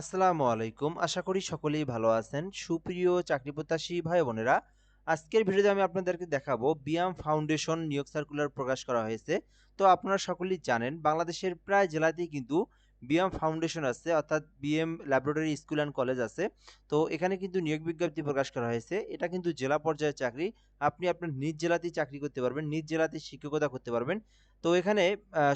আসসালামু আলাইকুম। আশা করি সকলেই ভালো আছেন। সুপ্রিয় চাকরি প্রত্যাশী ভাই বোনেরা আজকের ভিডিওতে আমি আপনাদেরকে দেখাবো বিয়াম ফাউন্ডেশন নিয়োগ সার্কুলার প্রকাশ করা হয়েছে। তো আপনারা সকলেই জানেন, বাংলাদেশের প্রায় জেলাতেই কিন্তু বিএম ফাউন্ডেশন আছে, অর্থাৎ BM laboratory school and college আছে। তো এখানে কিন্তু নিয়োগ বিজ্ঞপ্তি প্রকাশ করা হয়েছে। এটা কিন্তু জেলা পর্যায়ের চাকরি। আপনি আপনার নিজ জেলাতেই চাকরি করতে পারবেন, নিজ জেলাতেই শিক্ষকতা করতে পারবেন। তো এখানে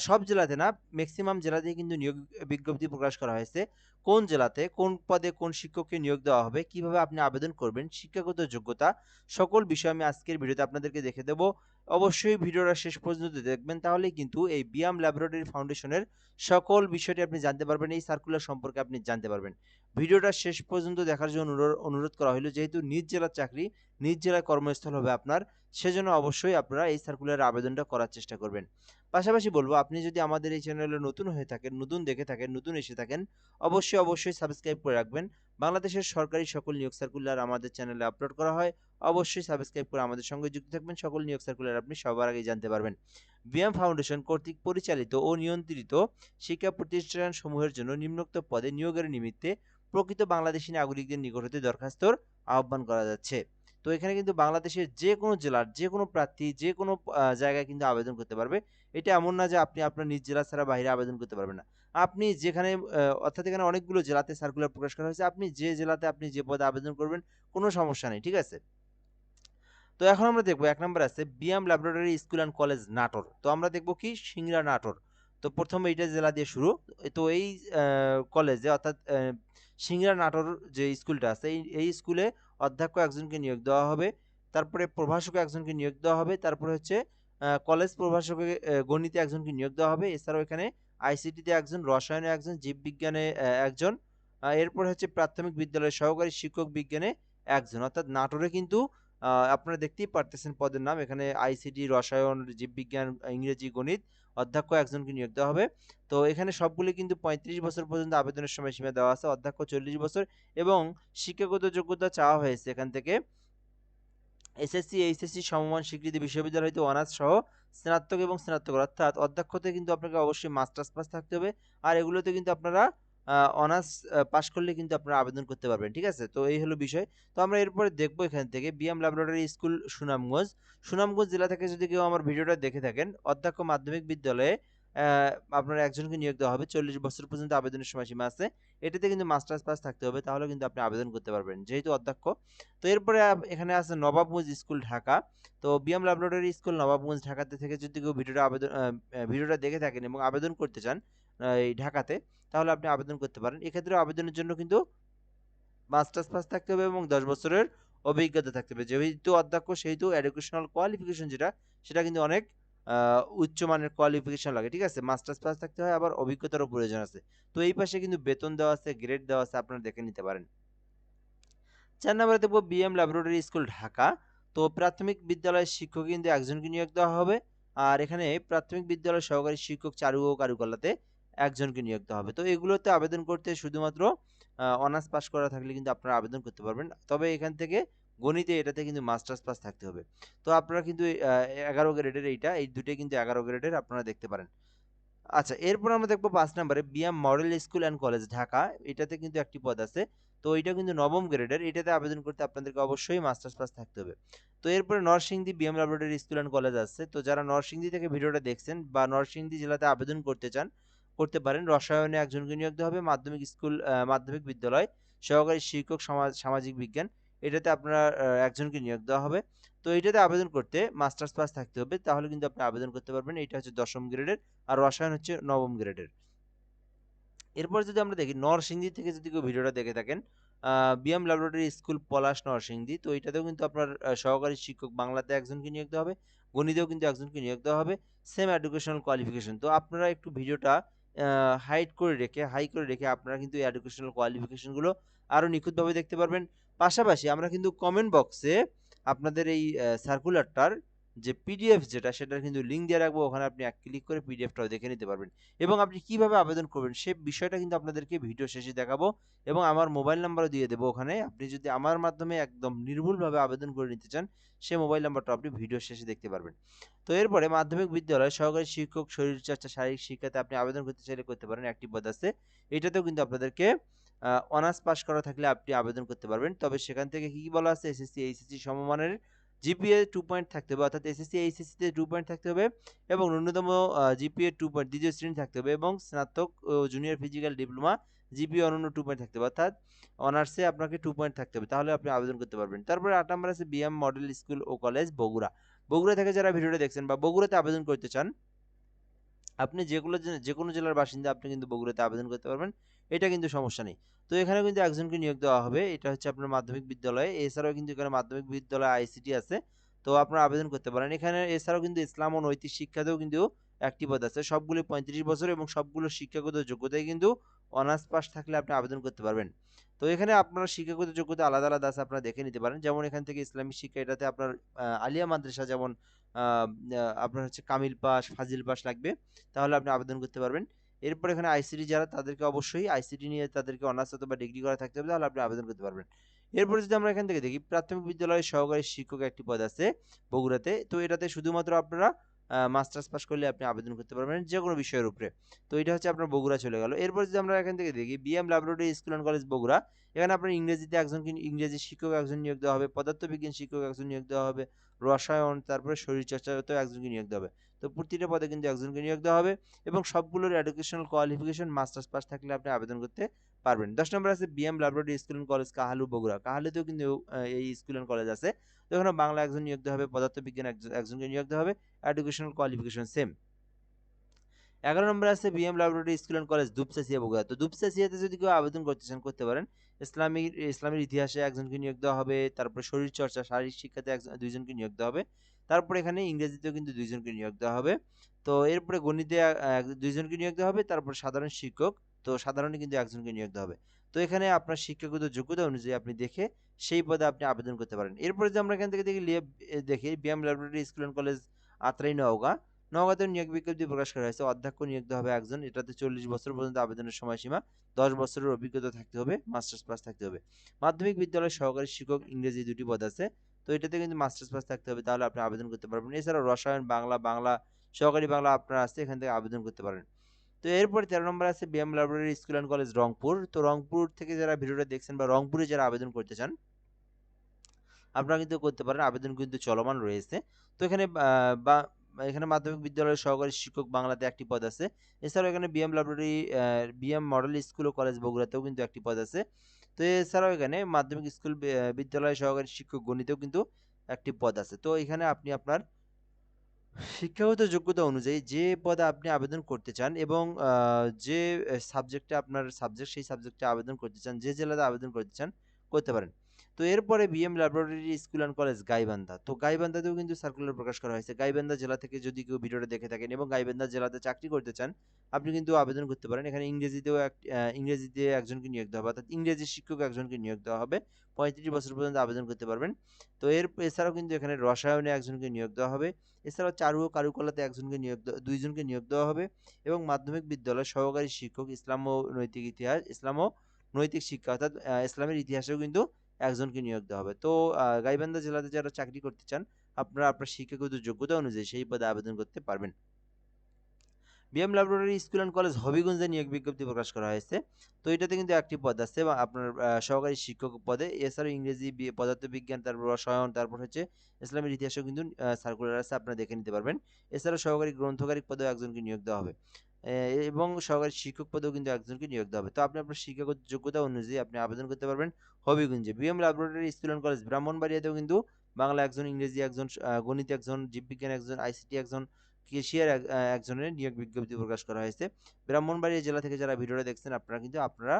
সব জেলাতে না ম্যাক্সিমাম জেলাতেই কিন্তু নিয়োগ বিজ্ঞপ্তি প্রকাশ করা হয়েছে। কোন জেলাতে, কোন পদে কোন শিক্ষককে নিয়োগ দেওয়া হবে, কীভাবে আপনি আবেদন করবেন, শিক্ষাগত যোগ্যতা, সকল বিষয় আমি আজকের ভিডিওতে আপনাদেরকে দেখে দেব। অবশ্যই ভিডিওটা শেষ পর্যন্ত দেখবেন তাহলে কিন্তু এই বিয়াম ল্যাবরেটরি ফাউন্ডেশনের সকল বিষয়টি আপনি জানতে পারবেন, এই সার্কুলার সম্পর্কে আপনি জানতে পারবেন। ভিডিওটা শেষ পর্যন্ত দেখার জন্য অনুরো- অনুরোধ করা হলো যেহেতু নিজ জেলার চাকরি, নিজ জেলায় কর্মস্থল হবে আপনার, সেজন্য অবশ্যই আপনারা এই সার্কুলারের আবেদনটা করার চেষ্টা করবেন। পাশাপাশি বলব, আপনি যদি আমাদের এই চ্যানেলে নতুন হয়ে থাকেন, নতুন দেখে থাকেন, নতুন এসে থাকেন, অবশ্যই অবশ্যই সাবস্ক্রাইব করে রাখবেন। বাংলাদেশের সরকারি সকল নিয়োগ সার্কুলার আমাদের চ্যানেলে আপলোড করা হয়, অবশ্যই সাবস্ক্রাইব করে আমাদের সঙ্গে যুক্ত থাকবেন। সকল নিয়োগ সার্কুলার আপনি সবার আগে জানতে পারবেন। বিএম ফাউন্ডেশন কর্তৃক পরিচালিত ও নিয়ন্ত্রিত শিক্ষা প্রতিষ্ঠান সমূহের জন্য নিম্নোক্ত পদে নিয়োগের নিমিত্তে প্রকৃত বাংলাদেশি নাগরিকদের নিকট হতে দরখাস্তর আহ্বান করা যাচ্ছে। তো এখানে কিন্তু বাংলাদেশের যে কোনো জেলার, যে কোনো প্রার্থী, যে কোনো জায়গায় কিন্তু আবেদন করতে পারবে। এটা এমন না যে আপনি আপনার নিজ জেলা ছাড়া বাইরে আবেদন করতে পারবেন না। আপনি যেখানে অর্থাৎ এখানে অনেকগুলো জেলাতে সার্কুলার প্রকাশ করা হয়েছে। আপনি যে জেলাতে আপনি যে পদে আবেদন করবেন, কোনো সমস্যা নেই, ঠিক আছে? তো এখন আমরা দেখব, এক নম্বর আছে BM laboratory school and college Natore. তো আমরা দেখব কি? সিংড়া নাটোর। তো প্রথমে এইটা জেলা দিয়ে শুরু। তো এই কলেজে অর্থাৎ সিংড়া নাটোর যে স্কুলটা আছে, এই স্কুলে অধ্যক্ষ একজনকে নিয়োগ দেওয়া হবে, তারপরে প্রভাষক একজনকে নিয়োগ দেওয়া হবে, তারপরে হচ্ছে কলেজ প্রভাষকে গণিতে একজনকে নিয়োগ দেওয়া হবে, এছাড়াও এখানে আইসিটিতে একজন, রসায়নে একজন জীববিজ্ঞানে একজন এরপর হচ্ছে প্রাথমিক বিদ্যালয়ের সহকারী শিক্ষক বিজ্ঞানে একজন, অর্থাৎ নাটোরে কিন্তু আপনারা দেখতেই পারতেছেন পদের নাম। এখানে আইসিডি রসায়ন, জীববিজ্ঞান, ইংরেজি, গণিত অধ্যক্ষ একজনকে নিয়োগ দেওয়া হবে। তো এখানে সবগুলি কিন্তু পঁয়ত্রিশ বছর পর্যন্ত আবেদনের সময়সীমা দেওয়া আছে। অধ্যক্ষ চল্লিশ বছর এবং শিক্ষাগত যোগ্যতা চাওয়া হয়েছে এখান থেকে। এসএসসি এইচএসসি সমমান স্বীকৃতি বিশ্ববিদ্যালয় হইতে অনার্স সহ স্নাতক এবং স্নাতক অর্থাৎ অধ্যক্ষতে কিন্তু আপনাকে অবশ্যই মাস্টার্স পাস থাকতে হবে। আর এগুলোতে কিন্তু আপনারা অনার্স পাশ করলে কিন্তু আপনারা আবেদন করতে পারবেন, ঠিক আছে? তো এই হলো বিষয়। তো আমরা এরপরে দেখব এখান থেকে BM laboratory school Sunamganj. Sunamganj জেলা থেকে যদি কেউ আমার ভিডিওটা দেখে থাকেন, অধ্যক্ষ মাধ্যমিক বিদ্যালয়ে আপনার একজনকে নিয়োগ দেওয়া হবে। চল্লিশ বছর পর্যন্ত আবেদনের সময়সীমা আছে। এটাতে কিন্তু মাস্টার্স পাস থাকতে হবে, তাহলে কিন্তু আপনি আবেদন করতে পারবেন, যেহেতু অধ্যক্ষ। তো এরপরে এখানে আছে নবাবগঞ্জ স্কুল ঢাকা। তো বিএম ল্যাবরেটরি স্কুল নবাবগঞ্জ, ঢাকাতে থেকে যদি কেউ ভিডিওটা আবেদন ভিডিওটা দেখে থাকেন এবং আবেদন করতে চান এই ঢাকাতে তাহলে আপনি আবেদন করতে পারেন। এক্ষেত্রে আবেদনের জন্য কিন্তু মাস্টার্স পাস থাকতে হবে এবং দশ বছরের অভিজ্ঞতা থাকতে হবে। যেহেতু অধ্যক্ষ, সেহেতু এডুকেশনাল কোয়ালিফিকেশন যেটা, সেটা কিন্তু অনেক উচ্চমানের কোয়ালিফিকেশন লাগে, ঠিক আছে? মাস্টার্স পাস থাকতে হয়, আবার অভিজ্ঞতারও প্রয়োজন আছে। তো এই পাশে কিন্তু বেতন দেওয়া আছে গ্রেড দেওয়া আছে, আপনারা দেখে নিতে পারেন। চার নম্বরে দেখব বিএম ল্যাবরেটরি স্কুল ঢাকা। তো প্রাথমিক বিদ্যালয়ের শিক্ষক কিন্তু একজনকে নিয়োগ দেওয়া হবে। আর এখানে প্রাথমিক বিদ্যালয়ের সহকারী শিক্ষক চারু ও কারুকলাতে একজনকে নিয়োগ দেওয়া হবে। তো এগুলোতে আবেদন করতে শুধুমাত্র অনার্স পাস করা থাকলে কিন্তু আপনারা আবেদন করতে পারবেন। তবে এখান থেকে গণিতে এটাতে কিন্তু মাস্টার্স পাস থাকতে হবে। তো আপনারা কিন্তু এগারো গ্রেডের এইটা এই দুটোই কিন্তু এগারো গ্রেডের আপনারা দেখতে পারেন। আচ্ছা এরপর আমরা দেখব পাঁচ নম্বরে BM model school and college Dhaka. এটাতে কিন্তু একটি পদ আছে। তো এটা কিন্তু নবম গ্রেডের এটাতে আবেদন করতে আপনাদেরকে অবশ্যই মাস্টার্স পাস থাকতে হবে। তো এরপরে Narsingdi BM laboratory school and college আছে। তো যারা নরসিংদী থেকে ভিডিওটা দেখছেন বা নরসিংদী জেলাতে আবেদন করতে চান করতে পারেন। রসায়নে একজনকে নিয়োগ দেওয়া হবে মাধ্যমিক স্কুল মাধ্যমিক বিদ্যালয়, সহকারী শিক্ষক, সমাজ, সামাজিক বিজ্ঞান। এটাতে আপনার একজনকে নিয়োগ দেওয়া হবে। তো এটাতে আবেদন করতে মাস্টার্স পাস থাকতে হবে। তাহলে কিন্তু আপনি আবেদন করতে পারবেন। এটা হচ্ছে দশম গ্রেডের আর রসায়ন হচ্ছে নবম গ্রেডের। এরপর যদি আমরা দেখি, নরসিংদী থেকে যদি কেউ ভিডিওটা দেখে থাকেন BM laboratory school Palash Narsingdi. তো এটাতেও কিন্তু আপনার সহকারী শিক্ষক বাংলাতে একজনকে নিয়োগ দেওয়া হবে। গণিতেও কিন্তু একজনকে নিয়োগ দেওয়া হবে। সেম এডুকেশনাল কোয়ালিফিকেশন তো আপনারা একটু ভিডিওটা হাইড করে রেখে হাই করে রেখে আপনারা কিন্তু এডুকেশনাল কোয়ালিফিকেশনগুলো আরও নিখুঁতভাবে দেখতে পারবেন। পাশাপাশি আমরা কিন্তু কমেন্ট বক্সে আপনাদের এই সার্কুলারটার যে পিডিএফ যেটা, সেটার কিন্তু লিঙ্ক দিয়ে রাখব। ওখানে আপনি এক ক্লিক করে পিডিএফটাও দেখে নিতে পারবেন। এবং আপনি কীভাবে আবেদন করবেন, সে বিষয়টা কিন্তু আপনাদেরকে ভিডিও শেষে দেখাবো এবং আমার মোবাইল নাম্বারও দিয়ে দেবো ওখানে। আপনি যদি আমার মাধ্যমে একদম নির্ভুলভাবে আবেদন করে নিতে চান, সে মোবাইল নাম্বারটা আপনি ভিডিও শেষে দেখতে পারবেন। তো এরপরে মাধ্যমিক বিদ্যালয়, সহকারী শিক্ষক, শরীরচর্চা, শারীরিক শিক্ষাতে আপনি আবেদন করতে চাইলে করতে পারেন একটি পদ আছে। এটাতেও কিন্তু আপনাদেরকে অনার্স পাস করা থাকলে আপনি আবেদন করতে পারবেন। তবে সেখান থেকে কী বলা আছে? এসএসসি এইচএসসি সমমানের জিপিএ টু পয়েন্ট থাকতে হবে, অর্থাৎ এসএসসি এইচএসসিতে টু পয়েন্ট থাকতে হবে এবং ন্যূনতম জিপিএ টু পয়েন্ট দ্বিতীয় শ্রেণি থাকতে হবে এবং স্নাতক ও জুনিয়র ফিজিক্যাল ডিপ্লোমা জিপিএ অনন্য টু পয়েন্ট থাকতে হবে, অর্থাৎ অনার্সে আপনাকে টু পয়েন্ট থাকতে হবে, তাহলে আপনি আবেদন করতে পারবেন। তারপরে আট নম্বর আছে বিএম মডেল স্কুল ও কলেজ বগুড়া। বগুড়া থেকে যারা ভিডিওটা দেখছেন বা বগুড়াতে আবেদন করতে চান, আপনি যেগুলো যে কোনো জেলার বাসিন্দা আপনি কিন্তু বগুড়াতে আবেদন করতে পারবেন। এটা কিন্তু সমস্যা নেই। তো এখানে কিন্তু একজনকে নিয়োগ দেওয়া হবে। এটা হচ্ছে আপনার মাধ্যমিক বিদ্যালয়ে। এছাড়াও কিন্তু এখানে মাধ্যমিক বিদ্যালয়, আইসিটি আছে। তো আপনারা আবেদন করতে পারেন। এখানে এছাড়াও কিন্তু ইসলাম ও নৈতিক শিক্ষাতেও কিন্তু একটি পদ আছে। সবগুলো পঁয়ত্রিশ বছর এবং সবগুলো শিক্ষাগত যোগ্যতায় কিন্তু অনার্স পাস থাকলে আপনি আবেদন করতে পারবেন। তো এখানে আপনার শিক্ষাগত যোগ্যতা আলাদা আলাদা আছে, আপনারা দেখে নিতে পারেন। যেমন এখান থেকে ইসলামিক শিক্ষা, এটাতে আপনার আলিয়া মাদ্রাসা যেমন আপনার হচ্ছে কামিল পাস, ফাজিল পাস লাগবে, তাহলে আপনি আবেদন করতে পারবেন। এরপর এখানে আইসিটি যারা তাদেরকে অবশ্যই আইসিটি নিয়ে তাদেরকে অনার্স অথবা ডিগ্রি করা থাকতে হবে, তাহলে আপনি আবেদন করতে পারবেন। এরপরে যদি আমরা এখান থেকে দেখি, প্রাথমিক বিদ্যালয়ের সহকারী শিক্ষক একটি পদ আছে বগুড়াতে। তো এটাতে শুধুমাত্র আপনারা মাস্টার্স পাস করলে আপনি আবেদন করতে পারবেন যে কোনো বিষয়ের উপরে। তো এটা হচ্ছে আপনার বগুড়া চলে গেল। এরপর যদি আমরা এখান থেকে দেখি BM laboratory school and college Bogura. এখানে আপনার ইংরেজিতে একজনকে ইংরেজি শিক্ষক একজন নিয়োগ দেওয়া হবে, পদার্থবিজ্ঞান শিক্ষক একজন নিয়োগ দেওয়া হবে, রসায়ন, তারপরে শরীরচর্চাতেও একজনকে নিয়োগ দেওয়া হবে। তো প্রতিটা পদে কিন্তু একজনকে নিয়োগ দেওয়া হবে এবং সবগুলোর এডুকেশনাল কোয়ালিফিকেশন মাস্টার্স পাস থাকলে আপনি আবেদন করতে পারবেন। দশ নম্বর আছে BM laboratory school and college Kahalu, Bogura. কাহালুতেও কিন্তু এই স্কুল অ্যান্ড কলেজ আছে। তো এখানে বাংলা একজন নিয়োগ দেওয়া হবে, পদার্থবিজ্ঞান একজনকে নিয়োগ দেওয়া হবে এডুকেশনাল কোয়ালিফিকেশন সেম এগারো নম্বর আছে BM laboratory school and college Dupchanchia Bogura. তো দুপসাসিয়াতে যদি কেউ আবেদন করতে চান, করতে পারেন। ইসলামিক ইসলামের ইতিহাসে একজনকে নিয়োগ দেওয়া হবে, তারপরে শরীরচর্চা, শারীরিক শিক্ষাতে একজন, দুইজনকে নিয়োগ দেওয়া হবে। তারপরে এখানে ইংরেজিতেও কিন্তু দুইজনকে নিয়োগ দেওয়া হবে। তো এরপরে গণিতে দুইজনকে নিয়োগ দেওয়া হবে, তারপর সাধারণ শিক্ষক, তো সাধারণে কিন্তু একজনকে নিয়োগ দেওয়া হবে। তো এখানে আপনার শিক্ষাগত যোগ্যতা অনুযায়ী আপনি দেখে সেই পদে আপনি আবেদন করতে পারেন। এরপরে যে আমরা এখান থেকে দেখি দেখি, BM laboratory school and college Atrai Naogaon. নওগাঁতে নিয়োগ বিজ্ঞপ্তি প্রকাশ করা হয়েছে। অধ্যক্ষ নিয়োগ দেওয়া হবে একজন। এটাতে চল্লিশ বছর পর্যন্ত আবেদনের সময়সীমা, দশ বছরের অভিজ্ঞতা থাকতে হবে, মাস্টার্স পাস থাকতে হবে। মাধ্যমিক বিদ্যালয়ের সহকারী শিক্ষক ইংরেজি দুটি পদ আছে। তো এটাতে কিন্তু মাস্টার্স পাস থাকতে হবে, তাহলে আপনি আবেদন করতে পারবেন। এছাড়াও রসায়ন, বাংলা বাংলা, সহকারী বাংলা আপনার আছে এখান থেকে আবেদন করতে পারেন। তো এরপরে তেরো নম্বর আছে BM library school and college Rangpur. তো রংপুর থেকে যারা ভিডিওটা দেখছেন বা রংপুরে যারা আবেদন করতে চান, আপনারা কিন্তু করতে পারেন। আবেদন কিন্তু চলমান রয়েছে। তো এখানে বা, এখানে মাধ্যমিক বিদ্যালয়ের সহকারী শিক্ষক বাংলাতে একটি পদ আছে। এছাড়াও এখানে BM library BM model school ও কলেজ বগুড়াতেও কিন্তু একটি পদ আছে। তো এছাড়াও এখানে মাধ্যমিক স্কুল বিদ্যালয় সহকারী শিক্ষক গণিতেও কিন্তু একটি পদ আছে। তো এখানে আপনি আপনার শিক্ষাগত যোগ্যতা অনুযায়ী যে পদে আপনি আবেদন করতে চান এবং যে সাবজেক্টে আপনার সাবজেক্ট সেই সাবজেক্টে আবেদন করতে চান, যে জেলাতে আবেদন করতে চান, করতে পারেন। তো এরপরে BM laboratory school and college Gaibandha. তো গাইবান্ধাতেও কিন্তু সার্কুলার প্রকাশ করা হয়েছে। গাইবান্ধা জেলা থেকে যদি কেউ ভিডিওটা দেখে থাকেন এবং গাইবান্ধা জেলাতে চাকরি করতে চান, আপনি কিন্তু আবেদন করতে পারেন। এখানে ইংরেজিতেও এক ইংরেজিতে একজনকে নিয়োগ দেওয়া হবে, অর্থাৎ ইংরেজি শিক্ষক একজনকে নিয়োগ দেওয়া হবে। পঁয়ত্রিশ বছর পর্যন্ত আবেদন করতে পারবেন। তো এর, এছাড়াও কিন্তু এখানে রসায়নে একজনকে নিয়োগ দেওয়া হবে। এছাড়াও চারু ও কারুকলাতে একজনকে নিয়োগ দুইজনকে নিয়োগ দেওয়া হবে এবং মাধ্যমিক বিদ্যালয় সহকারী শিক্ষক ইসলাম ও নৈতিক ইতিহাস, ইসলাম ও নৈতিক শিক্ষা, অর্থাৎ ইসলামের ইতিহাসেও কিন্তু একজনকে নিয়োগ দেওয়া হবে। তো গাইবান্ধা জেলাতে যারা চাকরি করতে চান, আপনারা আপনার শিক্ষাগত যোগ্যতা অনুযায়ী সেই পদে আবেদন করতে পারবেন। BM laboratory school and college হবিগঞ্জে নিয়োগ বিজ্ঞপ্তি প্রকাশ করা হয়েছে। তো, এটাতে কিন্তু একটি পদ আছে বা আপনার সহকারী শিক্ষক পদে এছাড়াও ইংরেজি পদার্থবিজ্ঞান, তারপর রসায়ন, তারপর হচ্ছে ইসলামের ইতিহাসেও কিন্তু সার্কুলার আছে, আপনারা দেখে নিতে পারবেন। এছাড়াও সহকারী গ্রন্থকারী পদেও একজনকে নিয়োগ দেওয়া হবে। এবং সহকারী শিক্ষক পদেও কিন্তু একজনকে নিয়োগ দেওয়া হবে। তো আপনি আপনার শিক্ষাগত যোগ্যতা অনুযায়ী আপনি আবেদন করতে পারবেন হবিগঞ্জে। BM laboratory school and college ব্রাহ্মণবাড়িয়াতেও কিন্তু বাংলা একজন, ইংরেজি একজন গণিত একজন, জীববিজ্ঞান একজন আইসিটি একজন, কেশিয়ার একজনের নিয়োগ বিজ্ঞপ্তি প্রকাশ করা হয়েছে। ব্রাহ্মণবাড়িয়া জেলা থেকে যারা ভিডিওটা দেখছেন, আপনারা কিন্তু আপনারা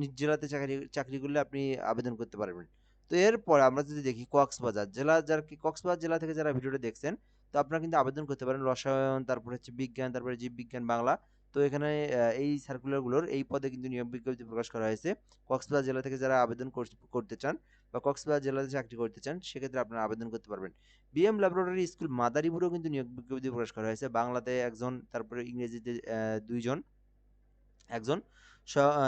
নিজ জেলাতে চাকরি চাকরি করলে আপনি আবেদন করতে পারবেন। তো এরপর আমরা যদি দেখি কক্সবাজার জেলা, যারা কি কক্সবাজার জেলা থেকে যারা ভিডিওটা দেখছেন, তো আপনারা কিন্তু আবেদন করতে পারেন রসায়ন, তারপর হচ্ছে বিজ্ঞান, তারপরে জীববিজ্ঞান, বাংলা। তো এখানে এই সার্কুলারগুলোর এই পদে কিন্তু নিয়োগ বিজ্ঞপ্তি প্রকাশ করা হয়েছে। কক্সবাজার জেলা থেকে যারা আবেদন করতে চান বা কক্সবাজার জেলাতে চাকরি করতে চান, সেক্ষেত্রে আপনারা আবেদন করতে পারবেন। বিএম ল্যাবরেটরি স্কুল মাদারীপুরেও কিন্তু নিয়োগ বিজ্ঞপ্তি প্রকাশ করা হয়েছে। বাংলাতে একজন, তারপরে ইংরেজিতে দুইজন, একজন।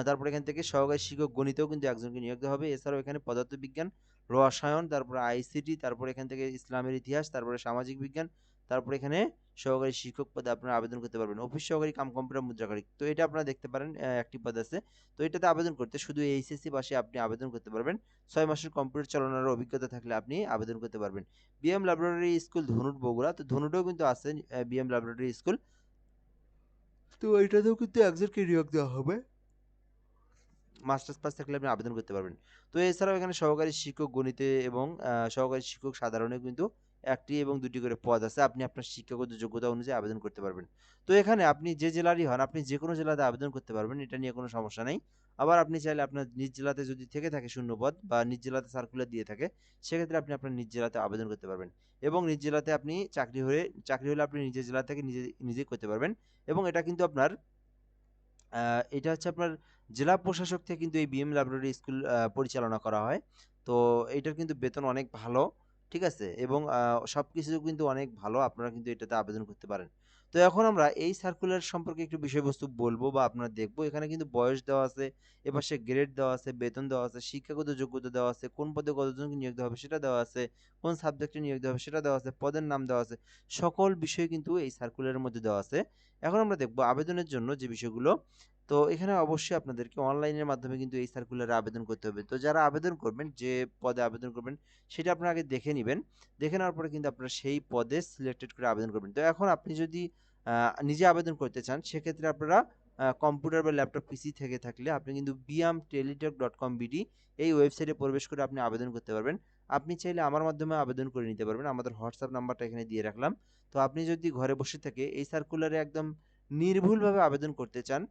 তারপরে এখান থেকে সহকারী শিক্ষক গণিতেও কিন্তু একজনকে নিয়োগ দেওয়া হবে। এছাড়াও এখানে পদার্থবিজ্ঞান রসায়ন তারপরে আইসিটি তারপরে এখান থেকে ইসলামের ইতিহাস, তারপরে সামাজিক বিজ্ঞান, তারপর এখানে সহকারী শিক্ষক পদে আপনারা আবেদন করতে পারবেন। অফিস সহকারী কাম কম্পিউটার মুদ্রাকারী তো এটা আপনারা দেখতে পারেন একটি পদ আছে। তো এটাতে আবেদন করতে শুধু এইচএসসি পাশে আপনি আবেদন করতে পারবেন। ছয় মাসের কম্পিউটার চালানোর অভিজ্ঞতা থাকলে আপনি আবেদন করতে পারবেন। BM laboratory school Dhunat Bogura. তো ধনুটেও কিন্তু আছে বিএম ল্যাবরেটরি স্কুল। তো এটাতেও কিন্তু একজনকে নিয়োগ দেওয়া হবে। মাস্টার্স পাস থাকলে আপনি আবেদন করতে পারবেন। তো এছাড়াও এখানে সহকারী শিক্ষক, গণিতে এবং সহকারী শিক্ষক সাধারণে কিন্তু একটি এবং দুটি করে পদ আছে। আপনি আপনার শিক্ষাগত যোগ্যতা অনুযায়ী আবেদন করতে পারবেন। তো এখানে আপনি যে জেলারই হন, আপনি যে কোনো জেলাতে আবেদন করতে পারবেন, এটা নিয়ে কোনো সমস্যা নেই। আবার আপনি চাইলে আপনার নিজ জেলাতে যদি থেকে থাকে শূন্য পদ বা নিজ জেলাতে সার্কুলার দিয়ে থাকে, সেক্ষেত্রে আপনি আপনার নিজ জেলাতে আবেদন করতে পারবেন। এবং নিজ জেলাতে আপনি চাকরি হয়ে, চাকরি হলে আপনি নিজের জেলা থেকে নিজে, নিজেই করতে পারবেন। এবং এটা কিন্তু আপনার এটা হচ্ছে আপনার জেলা প্রশাসক থেকে কিন্তু এই বিএম ল্যাবরেটরি স্কুল পরিচালনা করা হয়। তো এটার কিন্তু বেতন অনেক ভালো, ঠিক আছে? এবং সব কিছু কিন্তু অনেক ভালো, আপনারা কিন্তু এটাতে আবেদন করতে পারেন। তো এখন আমরা এই সার্কুলার সম্পর্কে একটু বিষয়বস্তু বলব বা আপনারা দেখব। এখানে কিন্তু বয়স দেওয়া আছে, এপাশে গ্রেড দেওয়া আছে, বেতন দেওয়া আছে, শিক্ষাগত যোগ্যতা দেওয়া আছে, কোন পদে কতজনকে নিয়োগ দেওয়া হবে সেটা দেওয়া আছে, কোন সাবজেক্টে নিয়োগ দেওয়া হবে সেটা দেওয়া আছে, পদের নাম দেওয়া আছে, সকল বিষয় কিন্তু এই সার্কুলারের মধ্যে দেওয়া আছে। এখন আমরা দেখব আবেদনের জন্য যে বিষয়গুলো তো এখানে অবশ্যই আপনাদেরকে অনলাইনের মাধ্যমে কিন্তু এই সার্কুলারে আবেদন করতে হবে। তো যারা আবেদন করবেন, যে পদে আবেদন করবেন, সেটা আপনারা আগে দেখে নেবেন। দেখে নেওয়ার পরে কিন্তু আপনারা সেই পদে সিলেক্টেড করে আবেদন করবেন। তো এখন আপনি যদি নিজে আবেদন করতে চান, সেক্ষেত্রে আপনারা কম্পিউটার বা ল্যাপটপ পিসি থেকে থাকলে আপনি কিন্তু BIAM Teletalk dot com BD এই ওয়েবসাইটে প্রবেশ করে আপনি আবেদন করতে পারবেন। আপনি চাইলে আমার মাধ্যমে আবেদন করে নিতে পারবেন। আমাদের হোয়াটসঅ্যাপ নাম্বারটা এখানে দিয়ে রাখলাম। তো আপনি যদি ঘরে বসে থেকে এই সার্কুলারে একদম নির্ভুলভাবে আবেদন করতে চান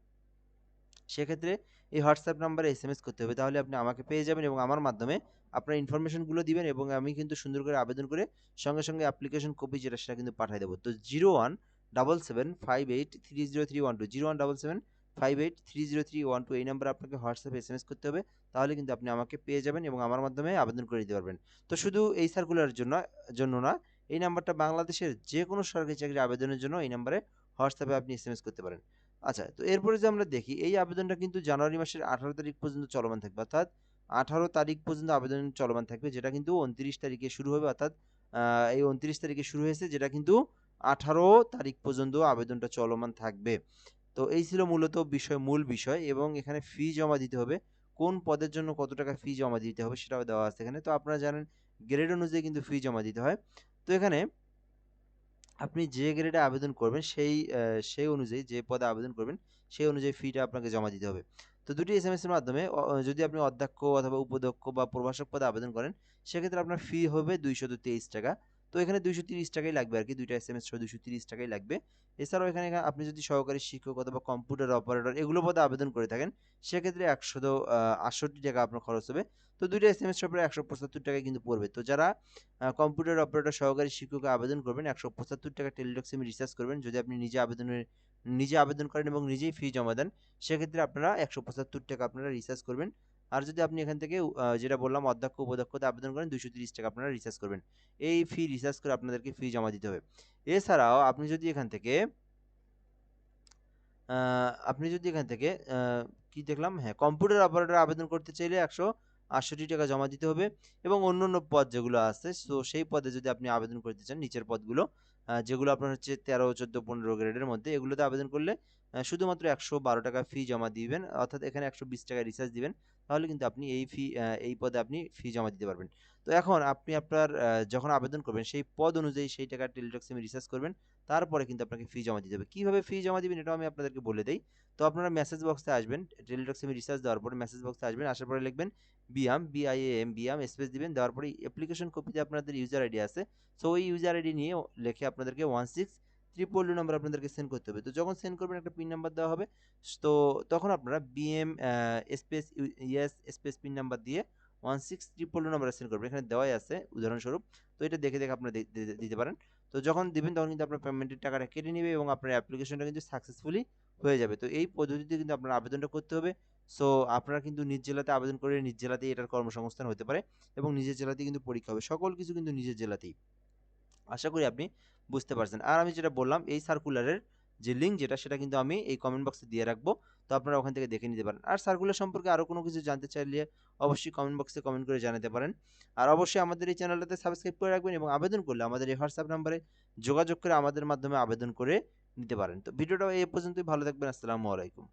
সেক্ষেত্রে এই হোয়াটসঅ্যাপ নাম্বারে এস এম এস করতে হবে। তাহলে আপনি আমাকে পেয়ে যাবেন এবং আমার মাধ্যমে আপনার ইনফরমেশনগুলো দিবেন এবং আমি কিন্তু সুন্দর করে আবেদন করে সঙ্গে সঙ্গে অ্যাপ্লিকেশন কপি যেটা সেটা কিন্তু পাঠিয়ে দেবো। তো zero one double seven five eight three zero three one two, zero one double seven five eight three zero three one two এই নাম্বারে আপনাকে হোয়াটসঅ্যাপে এস এম এস করতে হবে। তাহলে কিন্তু আপনি আমাকে পেয়ে যাবেন এবং আমার মাধ্যমে আবেদন করে দিতে পারবেন। তো শুধু এই সার্কুলারের জন্য জন্য না, এই নাম্বারটা বাংলাদেশের যে কোনো সরকারি চাকরির আবেদনের জন্য এই নাম্বারে হোয়াটসঅ্যাপে আপনি এস এম এস করতে পারেন। আচ্ছা তো এরপরে যে আমরা দেখি, এই আবেদনটা কিন্তু জানুয়ারি মাসের আঠারো তারিখ পর্যন্ত চলমান থাকবে। অর্থাৎ আঠারো তারিখ পর্যন্ত আবেদন চলমান থাকবে, যেটা কিন্তু উনত্রিশ তারিখে শুরু হবে। অর্থাৎ এই উনত্রিশ তারিখে শুরু হয়েছে, যেটা কিন্তু আঠারো তারিখ পর্যন্ত আবেদনটা চলমান থাকবে। তো এই ছিল মূলত বিষয়, মূল বিষয় এবং এখানে ফি জমা দিতে হবে। কোন পদের জন্য কত টাকা ফি জমা দিতে হবে সেটাও দেওয়া আছে এখানে। তো আপনারা জানেন গ্রেড অনুযায়ী কিন্তু ফি জমা দিতে হয়। তো এখানে আপনি যে গ্রেডে আবেদন করবেন, সেই সেই অনুযায়ী যে পদে আবেদন করবেন, সেই অনুযায়ী ফিটা আপনাকে জমা দিতে হবে। তো দুটি এস এম মাধ্যমে যদি আপনি অধ্যক্ষ অথবা উপাধ্যক্ষ বা প্রভাষক পদে আবেদন করেন, সেক্ষেত্রে আপনার ফি হবে দুইশত তেইশ টাকা। তো এখানে দুইশো তিরিশ টাকাই লাগবে আর কি দুইটা এস এম এস দুইশো তিরিশ টাকাই লাগবে। এছাড়াও এখানে আপনি যদি সহকারী শিক্ষক অথবা কম্পিউটার অপারেটর এগুলো পদে আবেদন করে থাকেন, সেক্ষেত্রে একশো আটষট্টি টাকা আপনার খরচ হবে। তো দুইটা এস এম এস সহ একশো পঁচাত্তর টাকায় কিন্তু পড়বে। তো যারা কম্পিউটার অপারেটর সহকারী শিক্ষকে আবেদন করবেন, একশো পঁচাত্তর টাকা টেলিটক সিমে রিচার্জ করবেন। যদি আপনি নিজে আবেদনের, নিজে আবেদন করেন এবং নিজেই ফি জমা দেন, সেক্ষেত্রে আপনারা একশো পঁচাত্তর টাকা আপনারা রিচার্জ করবেন। আর যদি আপনি এখান থেকে যেটা বললাম অধ্যক্ষ, উপাধ্যক্ষতে আবেদন করেন দুশো তিরিশ টাকা আপনারা রিচার্জ করবেন। এই ফি রিচার্জ করে আপনাদেরকে ফি জমা দিতে হবে। এছাড়াও আপনি যদি এখান থেকে আপনি যদি এখান থেকে কি দেখলাম? হ্যাঁ কম্পিউটার অপারেটর আবেদন করতে চাইলে একশো আটষট্টি টাকা জমা দিতে হবে এবং অন্য অন্য পদ যেগুলো আছে, তো সেই পদে যদি আপনি আবেদন করতে চান, নিচের পদগুলো যেগুলো আপনার হচ্ছে তেরো, চোদ্দ, পনেরো গ্রেডের মধ্যে, এগুলোতে আবেদন করলে শুধুমাত্র একশো বারো টাকা ফি জমা দিবেন, অর্থাৎ এখানে একশো বিশ টাকা রিচার্জ দিবেন। তাহলে কিন্তু আপনি এই ফি এই পদে আপনি ফি জমা দিতে পারবেন। তো এখন আপনি আপনার যখন আবেদন করবেন, সেই পদ অনুযায়ী সেই টাকা টেলিটক সিমে রিচার্জ করবেন, তারপরে কিন্তু আপনাকে ফি জমা দিতে হবে। কীভাবে ফি জমা দিবেন এটাও আমি আপনাদেরকে বলে দিই। তো আপনারা মেসেজ বক্সে আসবেন টেলিটক সিমে রিচার্জ দেওয়ার পরে মেসেজ বক্সে আসবেন, আসার পরে লিখবেন বিয়াম বিআইএম বিয়াম স্পেস দিবেন, দেওয়ার পরে অ্যাপ্লিকেশন কপিতে আপনাদের ইউজার আইডি আছে। সো ওই ইউজার আইডি নিয়ে লিখে আপনাদেরকে ওয়ান সিক্স ট্রিপল নাম্বার আপনাদেরকে সেন্ড করতে হবে। তো যখন সেন্ড করবেন একটা পিন নাম্বার দেওয়া হবে, তো তখন আপনারা BM space yes space PIN number দিয়ে one six triple number send করবেন। এখানে দেওয়াই আছে, উদাহরণস্বরূপ। তো এটা দেখে দেখে আপনারা দিতে পারেন। তো যখন দিবেন, তখন কিন্তু আপনার পেমেন্টের টাকাটা কেটে নেবে এবং আপনার অ্যাপ্লিকেশনটা কিন্তু সাকসেসফুলি হয়ে যাবে। তো এই পদ্ধতিতে কিন্তু আপনার আবেদনটা করতে হবে। সো আপনারা কিন্তু নিজ জেলাতে আবেদন করে নিজ জেলাতেই এটার কর্মসংস্থান হতে পারে এবং নিজের জেলাতেই কিন্তু পরীক্ষা হবে। সকল কিছু কিন্তু নিজের জেলাতেই। আশা করি আপনি বুঝতে পারছেন। আর আমি যেটা বললাম, এই সার্কুলারের যে লিঙ্ক যেটা, সেটা কিন্তু আমি এই কমেন্ট বক্সে দিয়ে রাখব। তো আপনারা ওখান থেকে দেখে নিতে পারেন। আর সার্কুলার সম্পর্কে আরও কোনো কিছু জানতে চাইলে অবশ্যই কমেন্ট বক্সে কমেন্ট করে জানাতে পারেন। আর অবশ্যই আমাদের এই চ্যানেলটাতে সাবস্ক্রাইব করে রাখবেন এবং আবেদন করলে আমাদের এই হোয়াটসঅ্যাপ নাম্বারে যোগাযোগ করে আমাদের মাধ্যমে আবেদন করে নিতে পারেন। তো ভিডিওটা এই পর্যন্তই। ভালো থাকবেন। আসসালামু আলাইকুম।